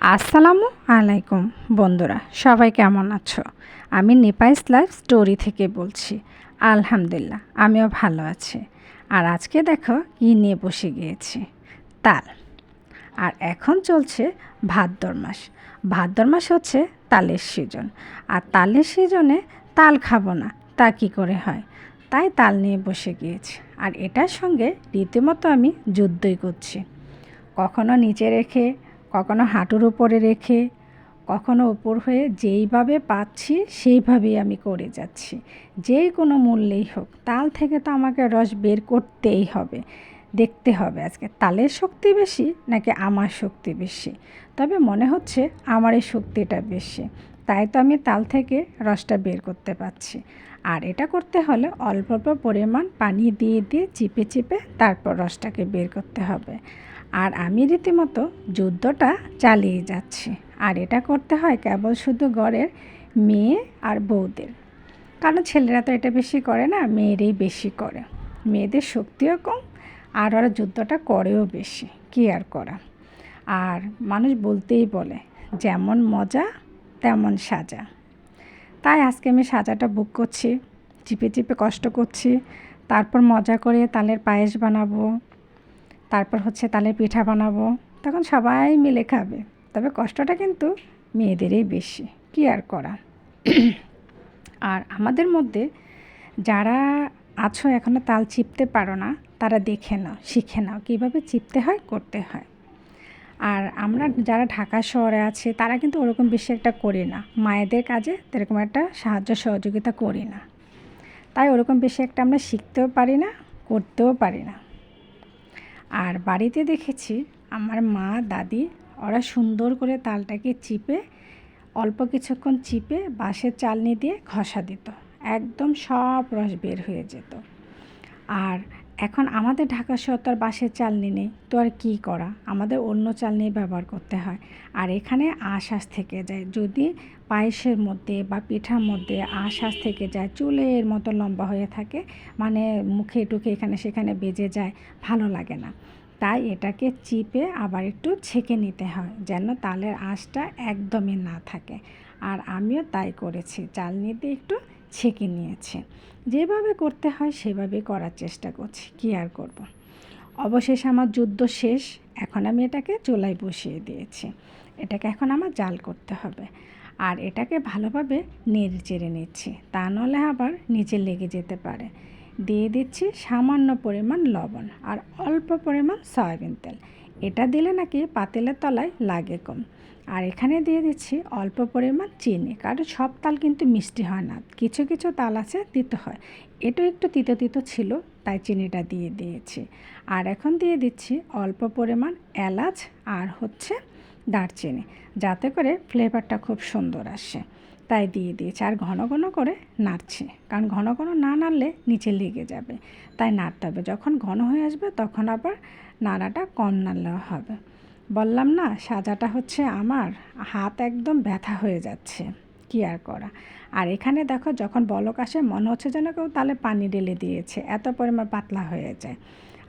আসসালামু আলাইকুম বন্ধুরা, সবাই কেমন আছো? আমি নেপাইস লাইফ স্টোরি থেকে বলছি, আলহামদুলিল্লাহ, আমিও ভালো আছি। আর আজকে দেখো কী নিয়ে বসে গিয়েছি। তাল। আর এখন চলছে ভাদ্র মাস। ভাদ্র মাস হচ্ছে তালের সিজন। আর তালের সিজনে তাল খাব না, তা কী করে হয়? তাই তাল নিয়ে বসে গিয়েছি। আর এটার সঙ্গে রীতিমতো আমি যুদ্ধই করছি। কখনো নিচে রেখে কখনো হাঁটুর উপরে রেখে, কখনো উপর হয়ে যেইভাবে পাচ্ছি সেইভাবেই আমি করে যাচ্ছি। যেই কোনো মূল্যেই হোক, তাল থেকে তো আমাকে রস বের করতেই হবে, দেখতে হবে আজকে। তালের শক্তি বেশি নাকি আমার শক্তি বেশি? তবে মনে হচ্ছে আমার এই শক্তিটা বেশি, তাই তো আমি তাল থেকে রসটা বের করতে পারছি। আর এটা করতে হলে অল্প অল্প পরিমাণ পানি দিয়ে দিয়ে চিপে চিপে তারপর রসটাকে বের করতে হবে। আর আমি রীতিমতো যুদ্ধটা চালিয়ে যাচ্ছি। আর এটা করতে হয় কেবল শুধু ঘরের মেয়ে আর বউদের। কারণ ছেলেরা তো এটা বেশি করে না, মেয়েরাই বেশি করে। মেয়েদের শক্তিও কম, আর ওরা যুদ্ধটা করেও বেশি। কী আর করা? আর মানুষ বলতেই বলে, যেমন মজা, তেমন সাজা। তাই আজকে আমি সাজাটা বুক করছি, চিপে চিপে কষ্ট করছি। তারপর মজা করে তালের পায়েস বানাবো। তারপর হচ্ছে তালের পিঠা বানাবো। তখন সবাই মিলে খাবে। তবে কষ্টটা কিন্তু মেয়েদেরই বেশি। কি আর করা আর আমাদের মধ্যে যারা আছো এখনও তাল চিপতে পারো না, তারা দেখে নাও, শিখে নাও কীভাবে চিপতে হয়, করতে হয়। আর আমরা যারা ঢাকা শহরে আছে, তারা কিন্তু ওরকম বেশি একটা করি না। মায়েদের কাজে এরকম একটা সাহায্য, সহযোগিতা করি না। তাই ওরকম বেশি একটা আমরা শিখতেও পারি না, করতেও পারি না। আর বাড়িতে দেখেছি আমার মা, দাদি, ওরা সুন্দর করে তালটাকে চিপে, অল্প কিছুক্ষণ চিপে বাঁশের চালনি দিয়ে ঘষা দিত। একদম সব রস বের হয়ে যেত। আর এখন আমাদের ঢাকা শহর তো আর বাঁশের চালনি নেই, তো আর কী করা? আমাদের অন্য চালনি ব্যবহার করতে হয়। আর এখানে আশ আশ থেকে যায়। যদি পায়েসের মধ্যে বা পিঠার মধ্যে আশ আশ থেকে যায়, চুলের মতো লম্বা হয়ে থাকে মানে মুখে টুকে এখানে সেখানে বেজে যায়, ভালো লাগে না। তাই এটাকে চিপে আবার একটু ছেঁকে নিতে হয়, যেন তালের আঁশটা একদমই না থাকে। আর আমিও তাই করেছি। চালনিতে একটু ছেঁকে নিয়েছে। যেভাবে করতে হয় সেভাবে করার চেষ্টা করছি। কী আর করব। অবশেষে আমার যুদ্ধ শেষ। এখন আমি এটাকে চুলায় বসিয়ে দিয়েছি। এটাকে এখন আমার জাল করতে হবে। আর এটাকে ভালোভাবে নেড়ে চেড়ে নিচ্ছি। তা নাহলে আবার নিচে লেগে যেতে পারে। দিয়ে দিচ্ছি সামান্য পরিমাণ লবণ আর অল্প পরিমাণ সয়াবিন তেল। এটা দিলে নাকি পাতিলের তলায় লাগে কম। আর এখানে দিয়ে দিচ্ছি অল্প পরিমাণ চিনি, কারণ সব তাল কিন্তু মিষ্টি হয় না। কিছু কিছু তাল আছে তিতো হয়। এটাও একটু তিতো তিতো ছিল, তাই চিনিটা দিয়ে দিয়েছি। আর এখন দিয়ে দিচ্ছি অল্প পরিমাণ এলাচ আর হচ্ছে দারচিনি, যাতে করে ফ্লেভারটা খুব সুন্দর আসে। তাই দিয়ে দিয়েছে। আর ঘন ঘন করে নাড়ছে। কারণ ঘন ঘন না নাড়লে নিচে লেগে যাবে। তাই নাড়তে হবে। যখন ঘন হয়ে আসবে, তখন আবার নাড়াটা কম নাড়লেও হবে। বললাম না, সাজাটা হচ্ছে আমার। হাত একদম ব্যথা হয়ে যাচ্ছে। কি আর করা? আর এখানে দেখো, যখন বলক আসে, মনে হচ্ছে যেন কেউ তাহলে পানি ঢেলে দিয়েছে। এত পরিমাণ পাতলা হয়ে যায়।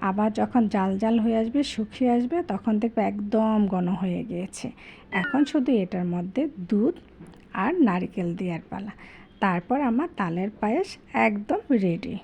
আবার যখন জাল জাল হয়ে আসবে, শুকিয়ে আসবে, তখন দেখবে একদম ঘন হয়ে গিয়েছে। এখন শুধু এটার মধ্যে দুধ আর নারকেল দেওয়ার পালা। তারপর আমার তালের পায়েস একদম রেডি